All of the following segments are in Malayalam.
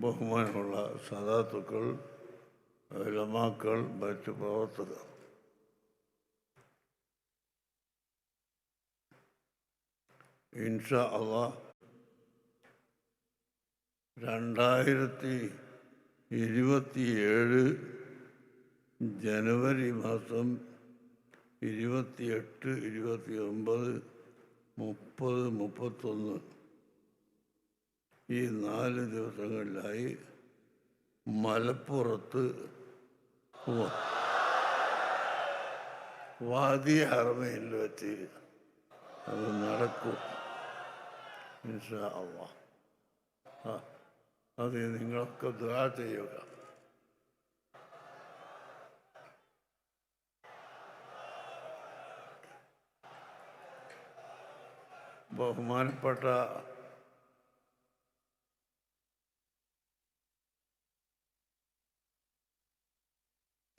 ബഹുമാനമുള്ള സദാത്തുക്കൾ ലമാക്കൾ മറ്റു പ്രവർത്തകർ. ഇൻഷ അള്ളാ രണ്ടായിരത്തി ഇരുപത്തിയേഴ് ജനുവരി മാസം ഇരുപത്തിയെട്ട് ഇരുപത്തി ഒമ്പത് മുപ്പത് മുപ്പത്തൊന്ന്. ഈ നാല് ദിവസങ്ങളിലായി മലപ്പുറത്ത് വാദി ഹറമയിൽ വെച്ച് അത് നടക്കും. അത് നിങ്ങളൊക്കെ ദ്വാ ചെയ്യുക. ബഹുമാനപ്പെട്ട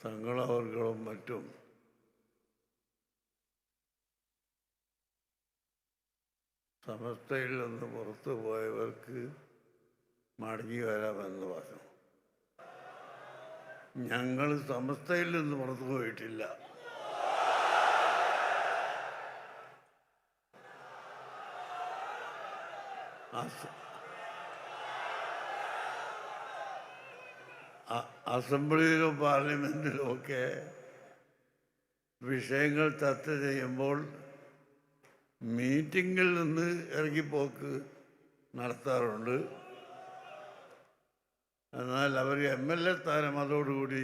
തങ്ങളവർകളും മറ്റും സമസ്തയിൽ നിന്ന് പുറത്തു പോയവർക്ക് മടങ്ങി വരാമെന്ന് പറഞ്ഞു. ഞങ്ങൾ സമസ്തയിൽ നിന്ന് പുറത്തു പോയിട്ടില്ല. അസ- അസംബ്ലിയിലും പാർലമെന്റിലും ഒക്കെ വിഷയങ്ങൾ ചർച്ച ചെയ്യുമ്പോൾ മീറ്റിങ്ങിൽ നിന്ന് ഇറങ്ങിപ്പോക്ക് നടത്താറുണ്ട്. എന്നാൽ അവർ എം എൽ എ സ്ഥാനം അതോടുകൂടി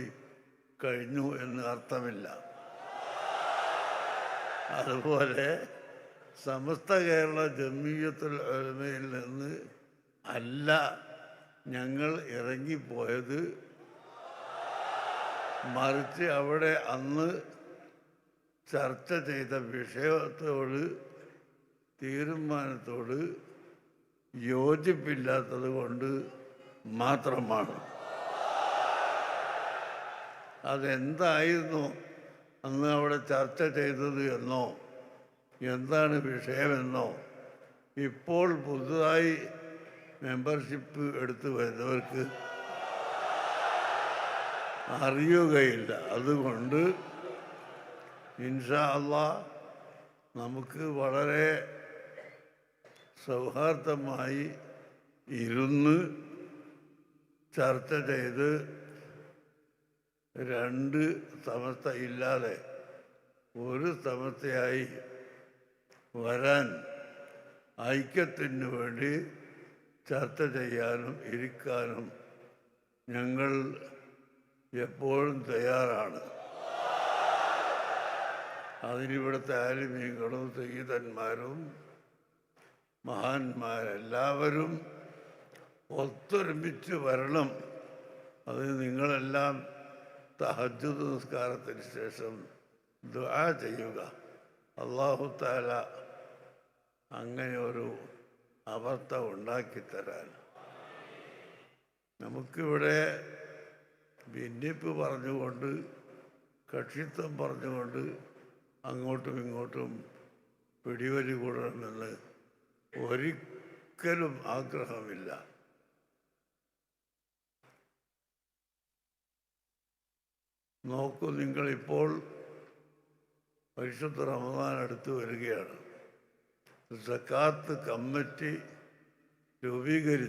കഴിഞ്ഞു എന്ന് അർത്ഥമില്ല. അതുപോലെ സമസ്ത കേരള ജമീയത്തുൽ ഉലമയിൽ നിന്ന് അല്ല ഞങ്ങൾ ഇറങ്ങിപ്പോയത് മറിച്ച് അവിടെ അന്ന് ചർച്ച ചെയ്ത വിഷയത്തോട് തീരുമാനത്തോട് യോജിപ്പില്ലാത്തത് കൊണ്ട് മാത്രമാണ്. അതെന്തായിരുന്നു അന്ന് അവിടെ ചർച്ച ചെയ്തത് എന്നോ എന്താണ് വിഷയമെന്നോ ഇപ്പോൾ പുതുതായി മെമ്പർഷിപ്പ് എടുത്തു വരുന്നവർക്ക് അറിയുകയില്ല. അതുകൊണ്ട് ഇൻഷാ അള്ളാ നമുക്ക് വളരെ സൗഹാർദ്ദമായി ഇരുന്ന് ചർച്ച ചെയ്ത് രണ്ട് സമസ്ത ഇല്ലാതെ ഒരു സമസ്തയായി വരാൻ ഐക്യത്തിന് വേണ്ടി ചർച്ച ചെയ്യാനും ഇരിക്കാനും ഞങ്ങൾ എപ്പോഴും തയ്യാറാണ്. അതിനിവിടുത്തെ ആലിമീങ്ങളും സീതന്മാരും മഹാന്മാരെല്ലാവരും ഒത്തൊരുമിച്ച് വരണം. അത് നിങ്ങളെല്ലാം തഹജുദ് നിസ്കാരത്തിന് ശേഷം ദ്വാ ചെയ്യുക. അള്ളാഹു താല അങ്ങനെ ഒരു അവസ്ഥ ഉണ്ടാക്കിത്തരാൻ. നമുക്കിവിടെ ഭിന്നിപ്പ് പറഞ്ഞുകൊണ്ട് കക്ഷിത്വം പറഞ്ഞുകൊണ്ട് അങ്ങോട്ടും ഇങ്ങോട്ടും പിടിവലി കൂടണമെന്ന് ഒരിക്കലും ആഗ്രഹമില്ല. നോക്കൂ നിങ്ങളിപ്പോൾ പരിശുദ്ധ റമദാൻ അടുത്ത് വരികയാണ്. സക്കാത്ത് കമ്മിറ്റി രൂപീകരിച്ചു.